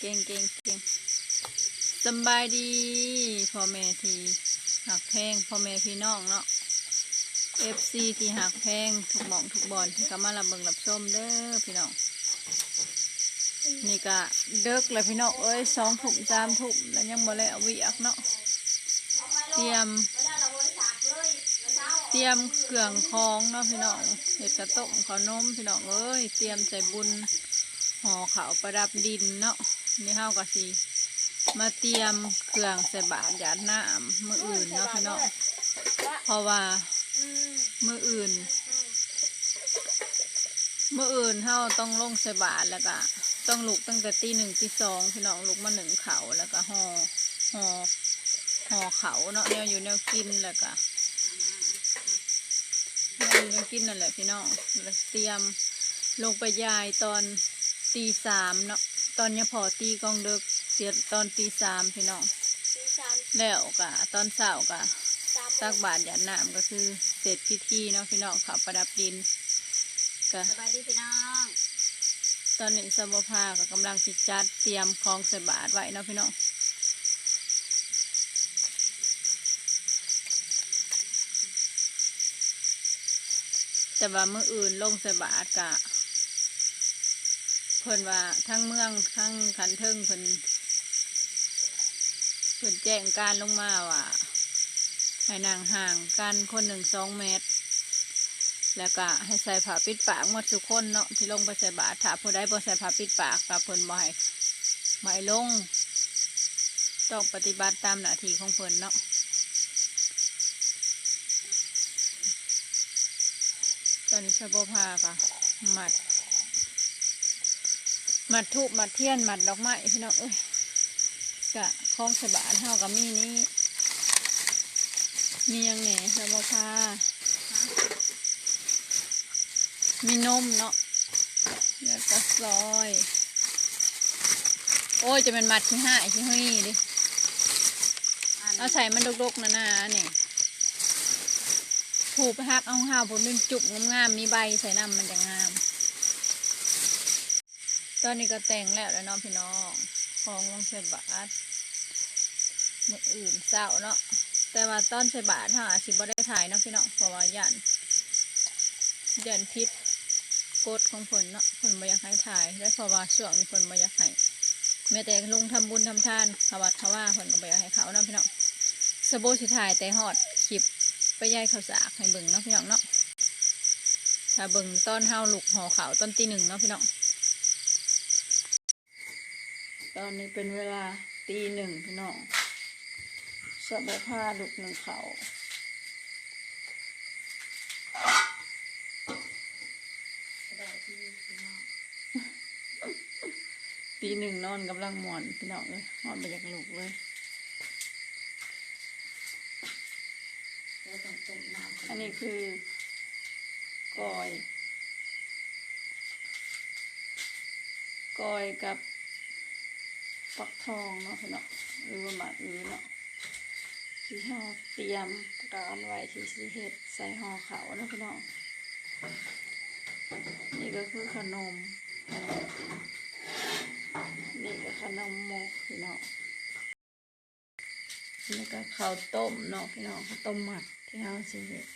เก่งเก่งเก่งสบายดีพ่อแม่ที่หักแพงพ่อแม่พี่น้องเนาะเอฟซีที่หักแพงทุกหม่องทุกบอลที่เขามารับเบิงรับชมเด้อพี่น้องนี่ก็เดึกเลยพี่น้องเอ้ยสองถุ่มสามถุ่มแล้วยังบ่แล้ววิอักเนาะเตรียม เตรียมเครื่องของเนาะพี่น้องเห็ดกระต้มขอนมพี่น้องเอ้ยเตรียมใส่บุญ ห่อขาวประดับดินเนาะนี่เฮาก็สิมาเตรียมเครื่องใส่บาตรหยาดน้ำมืออื่นเนาะพี่น้องเพราะว่ามืออื่นมืออื่นเฮาต้องลงใส่บาตรแล้วก็ต้องลุกตั้งแต่ตีหนึ่งตีสองพี่น้องลุกมาหนึ่งเขาแล้วก็ห่อห่อห่อเขาเนาะแนวอยู่แนวกินแล้วก็เรายังกินนั่นแหละพี่น้องเตรียมลงไปยายตอน ตีสามเนาะตอนเนี้ยพอตีกองเดึกเสียตอนตีสามพี่น้องแล้วกะตอนเสาร์กะตักบาตรหยาดน้ำก็คือเสร็จพิธีเนาะพี่น้องเขาประดับดินกะสบายดีพี่น้องตอนนี้สมภาก็กำลังสิจัดเตรียมของใส่บาตรไว้เนาะพี่น้องแต่ว่าเมื่ออื่นลงใส่บาตรกะ เพิ่นว่าทั้งเมืองทั้งขันเทิงเพิ่นเพิ่นแจ้งการลงมาว่าให้นางห่างกันคนหนึ่งสองเมตร แล้วก็ให้ใส่ผ้าปิดปากหมดทุกคนเนาะที่ลงไปใส่บาตรถ้าผู้ใดบ่ใส่ผ้าปิดปากกับเพิ่นบ่ให้บ่ให้ลง ต้องปฏิบัติตามหน้าที่ของเพิ่นเนาะตอนนี้ชาวบพาค่ะหมัด มัดทูบมัดเทียนมัดดอกไม้พี่น้องเอ้ยกะคล้องสบานเท่ากับมีนี้ มียังแหน่ชาวบพามีนมเนาะแล้วก็ซอย โอ้ย จะเป็นมัดที่ห้าที่ห้ยดิเอาใส่มันดกๆนะนะนี่ผูกไปหักเอาห้าวผลเป็นจุกงามๆมีใบใส่น้ำมันจะงาม ตอนนี้ก็แต่งแล้วแล้วน้องพี่น้องของลงใส่บาทมืออื่นเศร้าเนาะแต่ว่าตอนใส่บาทถ้าอาจสิบ่ได้ถ่ายเนาะพี่น้องเพราะว่ายันยันพิษกดของผลเนาะผลบ่อยากให้ถ่ายและเพราะว่าช่วงนี้ผลบ่อยากให้แม้แต่ลงทำบุญทำทานขวัดขว่าผลก็บ่อยากให้เขาเนาะพี่น้องสโบสิถ่ายแต่ฮอดคลิปไปย่ายข้าวสากให้เบิ่งเนาะพี่น้องเนาะถ้าเบิ่งตอนเฮาวลูกห่อขาวตอนตีหนึ่งเนาะพี่น้อง ตอนนี้เป็นเวลาตีหนึ่งพี่น้องสะบผ้าลูกหนึ่งเขาตีหนึ่งนอนกำลังหมอนพี่น้องเลยนอนไปจากลูกเลยอันนี้คือกอย กอยกับ ฟักทองเนาะพี่เนาะหรือว่าหมากอือเนาะที่ห่อเตรียมการไว้ที่สิเฮ็ดใส่ห่อเขาวเนาะพี่เนาะนี่ก็คือขนม นี่ก็ขนมมกพี่เนาะนี่ก็ข้าวต้มเนาะพี่เนาะข้าวต้มหมักที่เฮาสิเฮ็ด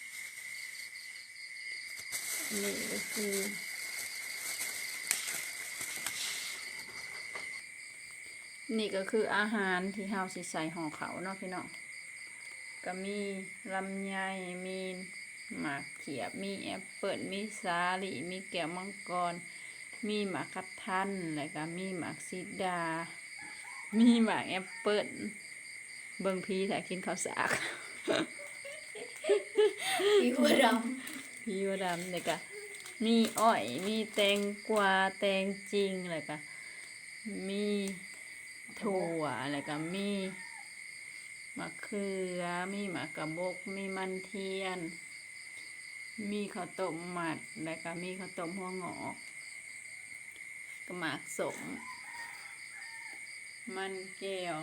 นี่ก็คือ นี่ก็คืออาหารที่เฮาสิใส่ห่อเขาวเนาะพี่น้องก็มีลำไยมีหมากเขียบ มีแอปเปิลมีสาลีมีแก้วมังกร มีหมากคัดทันแล้วก็มีหมากซีดา มีหมากแอปเปิลเบิ่งพีถ้ากินข้าวสากพี่หัวดพี่วดำเลยก็มีอ้อย มีแตงกวาแตงจริงเลยก็มี ถั่วแล้วก็มีมะเขือ มีหมากกระบก มีมันเทียน มีข้าวต้มหมัด แล้วก็มีข้าวต้มหัวงอกกระหมากสม มันแก้ว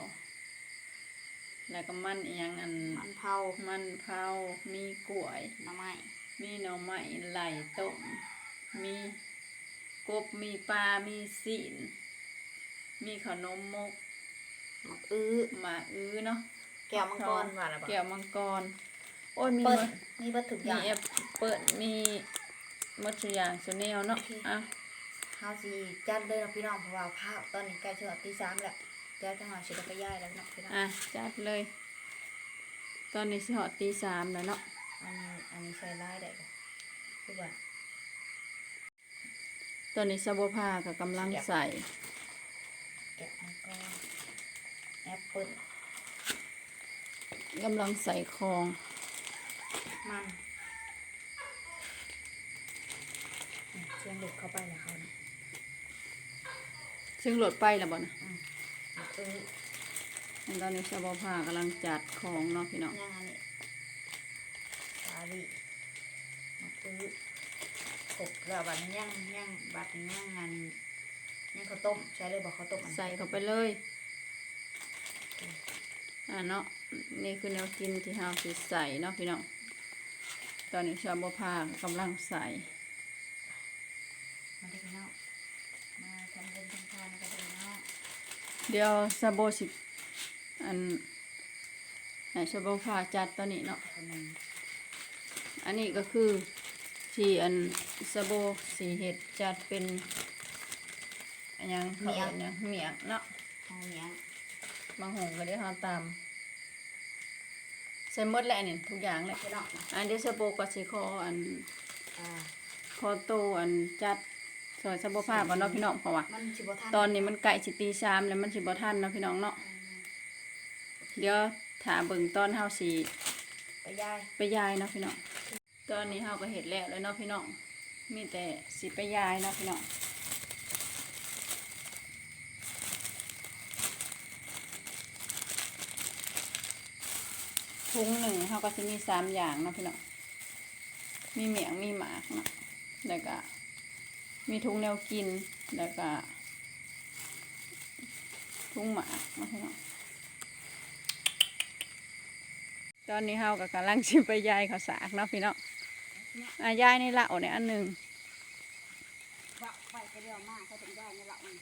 แล้วก็มันอีหยังอันำมันเผามันเผามีกล้วย หน่อไม้มีหน่อไม้ไหลต้ม มีกกบมีปลา มีสิน มีขนมมกหมักอื้อหมาอื้อเนาะแก้วมังกรว่าละบ่แก้วมังกร โอ้ยมีเปิ้หลมดมีเบัตถุกอมีย่างแอปเปิดมีหมดทุกอย่างสุแนวเนาะโอเคอะเฮาสิจัดเลยเนาะพี่น้องเพราะว่าข้าวตอนนี้ใกล้จะตีสามแล้วเดี๋ยวจังหวะสิได้ไปย่ายแล้วเนาะพี่น้อง อะจัดเลย ตอนนี้สิหอดตีสามแล้วเนาะอันนี้อันนี้ใช้ไล่ได้บ่คือว่าตอนนี้ซาโบพากับกำลังใส่ แก้วมังกรแอปเปิ้ลกำลังใส่คองมันอืมเชียงเด็กเข้าไปแล้วเขาเนี่ยซึ่งโหลดไปแล้วบ่นะหมักอื้ออันตอนนี้ซาโบพากำลังจัดของเนาะพี่น้องย่างอันนี้ปลาลีหมักอื้อกบแล้วบัดนี้ย่างย่างบัดนี้ย่างงานย่างข้าวต้มใช้เลยบอกข้าวต้มอันใส่เข้าไปเลย อะเนาะนี่คือแนวกินที่เราสิใส่เนาะพี่น้องตอนนี้ซาโบพากำลังใส่มาได้พี่น้องมาทำบุญทำทานกันเลยเนาะเดี๋ยวซาโบสิอันไหนซาโบพาจัดตอนนี้เนาะคนหนึ่งอันนี้ก็คือที่อันสะโบสีเห็ดจัดเป็นอันยังเขาเอิ้นหยังเมียงเนาะห้องเลี้ยง บางหงก็ได้ทำตามใส่หมดแหละนี่ทุกอย่างเลยพี่น้องนะอันเดยวสะโบก็สิขออันอ่าขอโตวอันจัดซอยสะโบภาพก่อนเนาะพี่น้องเพราะว่า มันสิบ่ทันตอนนี้มันไก่สิตีชามแล้วมันสิบ่ทันเนาะพี่น้องเนาะเดี๋ยวถาเบิ่งตอนเฮาสิไปย่ายไปยายเนาะพี่น้องตอนนี้เฮาก็เห็ดแล้วเลยเนาะพี่น้องมีแต่สิไปยายเนาะพี่น้อง ถุงหนึ่งเฮาก็จะมีสามอย่างเนาะพี่น้องมีเหมียงมีหมากเนาะแล้วก็มีถุงแนวกินแล้วก็ถุงหมากเนาะพี่น้องตอนนี้เฮาก็กำลังชิไปยายข้าวสากเนาะพี่น้องอะยายนี่ละเอาเนี่ยอันหนึ่งว่าไปก็เรียวมากเขาถึงได้นี่ละอืม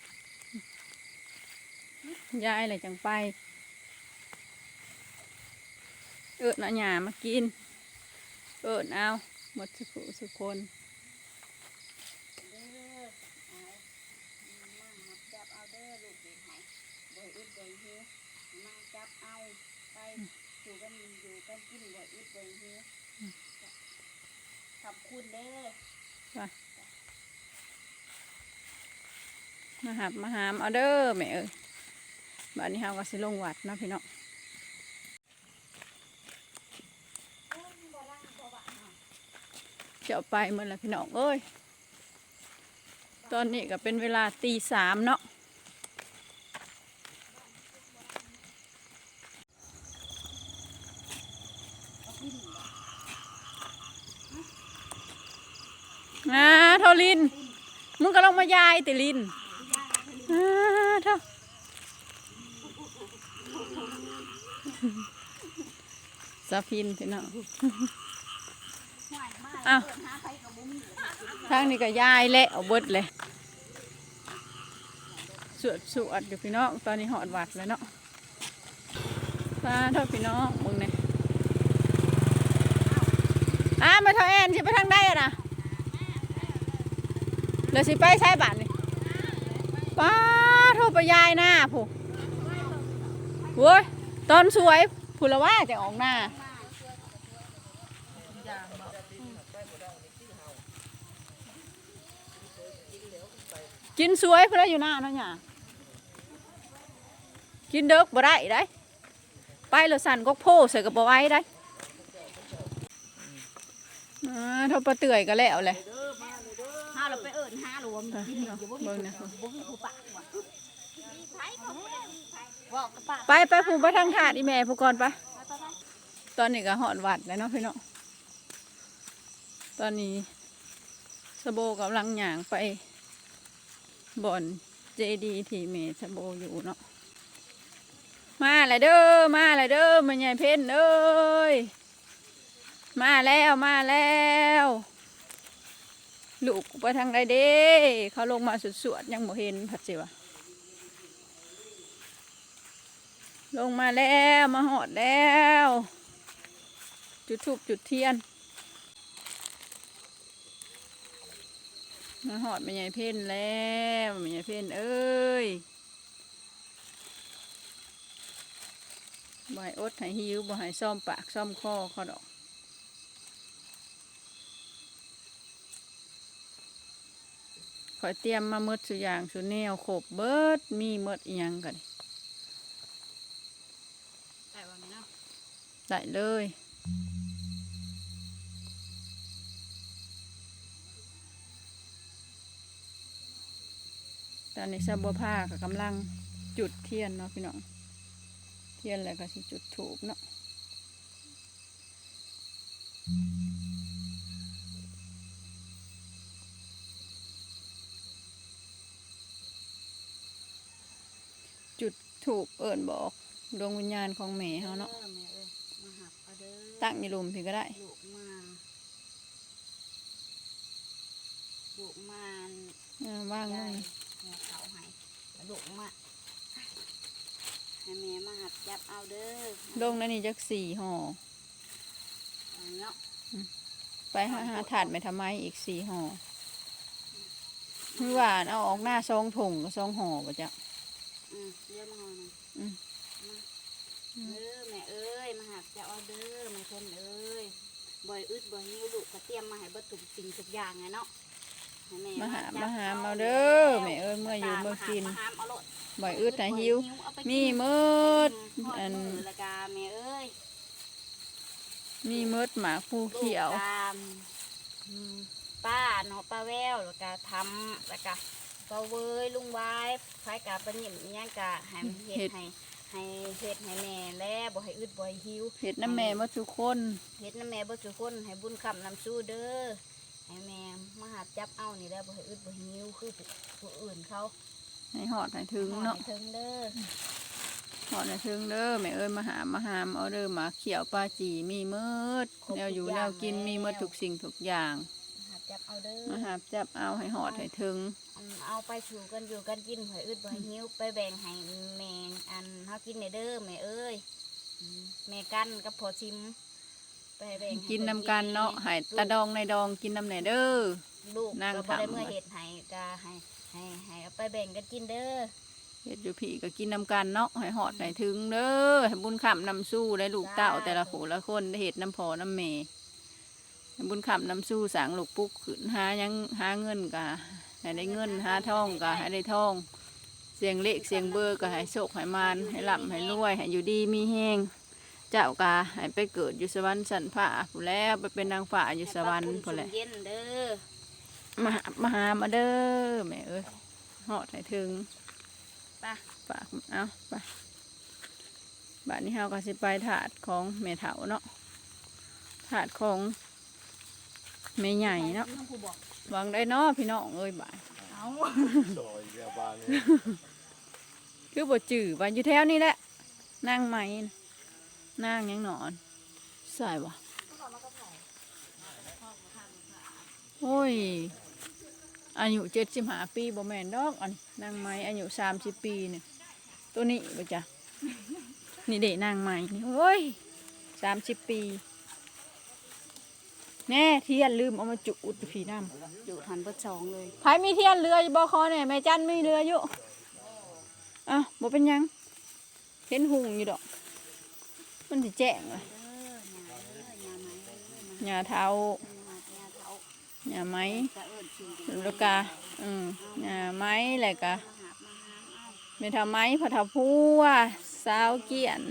ยายอะไรจังไป เอิดเอาหยามากิน เอิดเอาหมดสุขสุขคนเด้อเอานั่งหับจับเอาเด้อลูกเด็กหายบ่อึดบ่เฮือนั่งจับเอาไปอยู่กันอยู่กันกินบ่อึดบ่เฮือขอบคุณเด้อมาหับมาหามเอาเด้อแม่เอ้ยบ้านนี้เฮาก็สิลงวัดเนาะพี่น้อง เจ้าไปเมื่อไรพี่น้องเอ้ย ตอนนี้ก็เป็นเวลาตีสามเนาะอ่าเท่าลินมึงก็ลงมายายติลินอ่าเท่าสะพินพี่น้อง อ้าวทางนี้ก็ยายและเอาเบิดเลยสวดสวดอยู่พี่น้องตอนนี้หอดวัดแล้วเนาะตาเท่าพี่น้องมึงเนี่ยอ้ามาเท่าแอนสิไปทางใดอะนะเดี๋ยวสิไปใช้บัตรนี่ป้าโทรไปยายหน้าผู้โว้ยตอนสวยผู้ละว่าจะออกหน้า กินสวยเพื่ออยู่หน้าเนาะเนี่ยกินเด็กบ่ได้ได้ไปแล้วสั่นก็โพใส่กระเป๋าไว้ได้อ่าเท่าปลาเตื่อยก็แล้วเลยห้าเราไปเอิญห้าหลวมเบิ่งนะบ่มีผู้ปากว่ะบอกกับปากไปไปผูไปทางถาดอีแม่ผูก่อนไปตอนนี้ก็หอดวัดแล้วเนาะพี่เนาะ ตอนนี้สโบกำลังหยางไปบ่อนเจดีที่เมสโบอยู่เนาะมาแล้วเด้อมาแล้วเด้อมันใหญ่เพ่นเอ้ยมาแล้วมาแล้วลูกไปทางใดเด้เขาลงมาสุดๆยังบ่เห็นผัดสิวะลงมาแล้วมาหอดแล้ว จุดทูบจุดเทียน มาหอดแม่ใหญ่เพ่นแล้วแม่ใหญ่เพ่นเอ้ยบ่ให้อดให้หิวบ่ให้ซ่อมปากซ่อมคอเขาดอกขอยเตรียมมาเมดสุอย่างสุแนวขบเบิดมีเมดอิหยังกันแต่ว่าไม่เนาะได้เลย ตอนนี้ซาบัวผ้ากับกำลังจุดเทียนเนาะพี่น้อง เทียนอะไรก็สิจุดถูกเนาะจุดถูกเอิญบอกดวงวิญญาณของแม่เขาเนาะออแม่เอ้ยมาหับเอาเด้อตั้งอยี่ลุมพี่ก็ได้ลูกมาลูกมาเออว่างลยาย ง แม่เขาให้ ลูกมาให้แม่มาหับจับเอาเด้อลงนั่นนี่จักสี่ห่อเอาเนาะไปหาหาถาดไปทำไมอีกสี่ห่อคือว่าเอาออกหน้าซองถุงกับซองห่อปะจ๊ะอืมเรียกมาหน่อยหนึ่งอืมมาเด้อแม่เอ้ยมาหับจับเอาเด้อแม่เพิ่นเอ้ยบ่อยอึดบ่อยหิวลูกก็เตรียมมาให้เบ่ทุกสิ่งทุกอย่างไงเนาะให้แมาหาจับมาหาอมาเด้อแม่เอ้ยเมื่ออยู่เมื่อกินมาหาเอาโลดบ่อยอึดหาหิวเอาไปมีกินเมิดอือันมทอดมือและกาแม่เอ้ยมีเมิดหมาคู่เขียวลูกตามอืมป้าเนาะป้าแววแล้วก็ทำแล้วก็ป้าเวยลุงวายคล้ายกับปะนิ่มอิหยังกะให้เฮ็ดให้ให้เฮ็ดให้แม่แล้วบ่ให้อึดบ่ให้หิวเห็ดน้ำแม่หมาทุกคนเฮ็ดน้ำแม่บ่ทุกคนให้บุญคำนำสู้เด้อ ให้แม่มาหาจับเอานี่แหล้วบ่ให้อึดบ่ให้หิวคือผู้อื่นเขาให้หอดให้ถึงเนาะให้ถึงเด้อหอดให้ถึงเด้อแม่เอ้ยมาหามาหามเอาเด้อหมาเขียวปลาจีมีเมิดแนวอยู่แนวกินมีเมิดทุกสิ่งทุกอย่างหาจับเอาเด้อมาหาจับเอาให้หอดให้ถึงอันเอาไปสู่กันอยู่กันกินบ่ให้อึดบ่ให้หิวไปแบ่งให้แม่อันเฮากินในเด้อแม่เอ้ยอืมแม่กันกับพ่อชิม ไปแบ่งให้กินเพิ่นำกันเนาะให้ตาดองในดองกินน้ำไหนเด้อ ลูกนั่งก็บ่ได้ทำ เมื่อเฮ็ดให้ก็ให้ให้ให้เอาไปแบ่งกันกินเด้อเฮ็ดอยู่พี่ก็กินนำกันเนาะให้หอดให้ถึงเด้อให้บุญคำนำสู้ได้ลูกเต้าแต่ละผู้ละคนได้เฮ็ดน้ำพอน้ำเมให้บุญคำนำสู้สางลูกปุ๊กขึ้นหาหยังหาเงินกะให้ได้เงินหาทองกะให้ได้ทอง เสียงเลขเสียงเบอร์ก็ให้โชคให้มานให้ร่ำให้รวยให้อยู่ดีมีแห้ง เจ้ากาให้ไปเกิดอยู่สวรรค์สันฟ้าผู้นแล้วไปเป็นนางฟ้าอยู่สวรรค์ผู้นแหละให้ปรับปรุงสุ่มเย็นเด้อมาหามาหามาเด้อแม่เอ้ยหอดให้ถึงไปฝากเอาไปบ้านนี้เฮาก็สิไปถาดของแม่เถาเนาะถาดของแม่ใหญ่เนาะน้องผู้บอกหวังได้เนาะพี่น้องเอ้ยบ่ายเอาซอยแกบ้านเลยคือบ่จื้อว่าอยู่แถวนี้แหละนั่งไหมน่ะ นั่งยังนอน ใส่บ่โอ้ย อายุเจ็ดสิบห้าปีบ่แม่นดอกอันนั่งไหมอายุสามสิบปีเนี่ยตัวนี้บ่จ้ะนี่เด็นั่งไหมนี่โอ้ยสามสิบปี แน่เทียนลืมเอามาจุดผีน้ำอยู่ทันเบิดสองเลยไผมีเทียนเรืออยู่บ่คอเนี่ยแม่จันมีเรืออยู่อะบ่เป็นหยัง เห็นหุงอยู่ดอก มันสิแจ้งเลยหญ้าเท้าหญ้าไม้แล้วก็อืมหญ้าไม้แล้วก็มาหามาหาเมทาไม้พะทาพัวสาวเกียน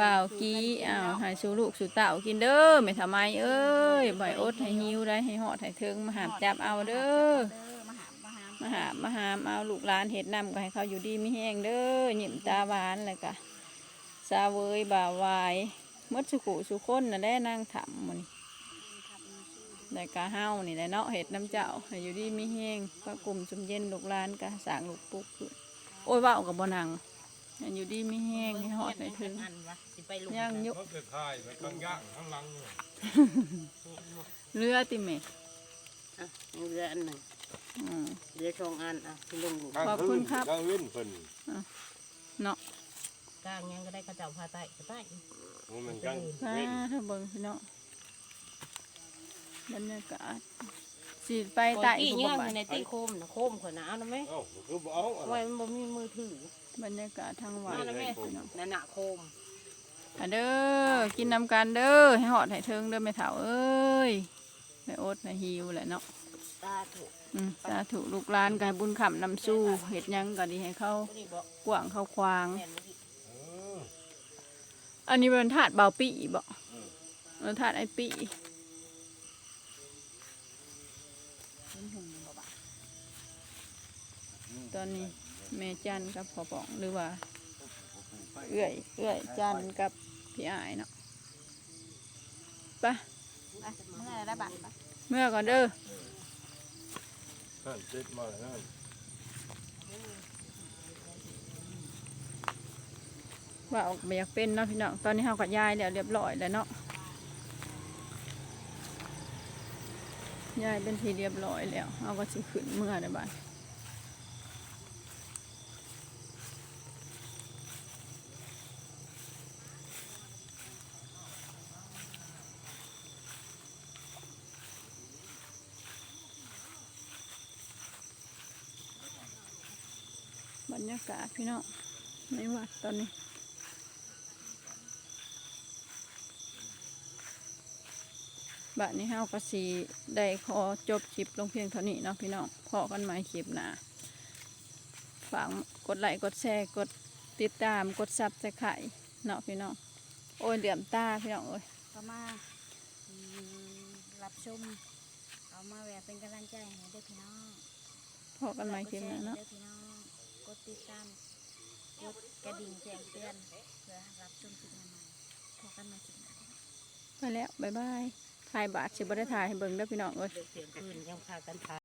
บ่าวกี้อ้าวให้สูลูกสูเต่ากินเด้อเมทาไม้เอ้ยบ่อยอดให้หิวได้ให้หอดให้ถึงมาหาจับเอาเด้อมหามาหามาหามาหามเอาลูกหลานเห็ดนำก็ให้เขาอยู่ดีไม่แห้งเด้อหยิมตาหวานเลยกะ ซาเวยบ่าววายหมดสุขุสุคนน่ะได้นางถามมันได้กะเฮานี่แหละเนาะเห็ดน้ำเจ้าให้อยู่ดีไม่แห้งพระกลุ่มสมเย็นลูกหลานกะสร้างลูกปุกขึ้นโอ้ยเว่ากับบ่นังให้อยู่ดีไม่แห้งให้หอดให้ถึงอันวะสิไปลุย่างยุเขาจะถ่ายไปข้างย่างข้างหลังเลยเรือติเมอะยังเหลืออันหนึ่งอืมเหลือสองอันอะที่ลงลูกขอบคุณครับกลางเว้นเพิ่นเนาะ กลางยังก็ได้กระเจ้าพาใต้ก็ได้โมเมนต์กลางป้าเว้นถ้าเบิ่งพี่น้องบรรยากาศสิไปใต้อีอีกเนี่ยบ่ในตีโคมนะโคมขนาดนะไหมเอ้าคือบ่เอาอะไว้มันบ่มีมือถือบรรยากาศทางวัมาดแล้วแม่พี่น้องนั่นน่ะโคมอะเด้อกินน้ำกันเด้อให้หอดให้เทิงเด้อแม่เฒ่าเอ้ยแม่โอ๊ตแม่ฮิวแหละเนาะ ตาถูกอืมสาธุลูกหลานก็ให้บุญขำนำสู้เฮ็ดหยังก็ดีให้เขาบ่ได้บอกกว้างเขาควาง แม่นบ่ดีเออ อันนี้เป็นถาดเบาปีบ่เออถาดไอปีตอนนี้แม่จันกับพ่อป๋องหรือว่า เอื้อยเอื้อยจันกับพี่อายเนาะไปะเมื่อไรบัตรเมื่อก่อนเด้อนั่นเจ็ดมาแล้วนั่น ว่าออกไปอยากเป็นเนาะพี่น้องตอนนี้เฮากับยายแล้วเรียบร้อยแล้วเนาะยายเป็นทีเรียบร้อยแล้วเอาก็สิขึ้นเมื่อได้บ้านบรรยากาศพี่น้องในวัดตอนนี้ บัดนี้เฮาก็สิได้ขอจบคลิปลงเพียงเท่านี้เนาะพี่น้องพอกันใหม่คลิปหน้าฝากกดไลค์กดแชร์กดติดตามกดซับสไครต์เนาะพี่น้องโอ้ยเหลื่อมตาพี่น้องเอ้ยก็มาอืมรับชมเอามาแวะเป็นกำลังใจให้เด้อพี่น้องพอกันใหม่คลิปหน้าเนาะเด้อพี่น้องกดติดตามกดกระดิ่งแจ้งเตือนเพื่อรับชมคลิปใหม่ๆพบกันใหม่คลิปหน้าไปแล้วบ๊ายบาย ถ่ายบาทสิบ่ได้ถ่ายให้เบิ่งเด้อพี่น้องเอ้ย เสียงคืนยังพากันทา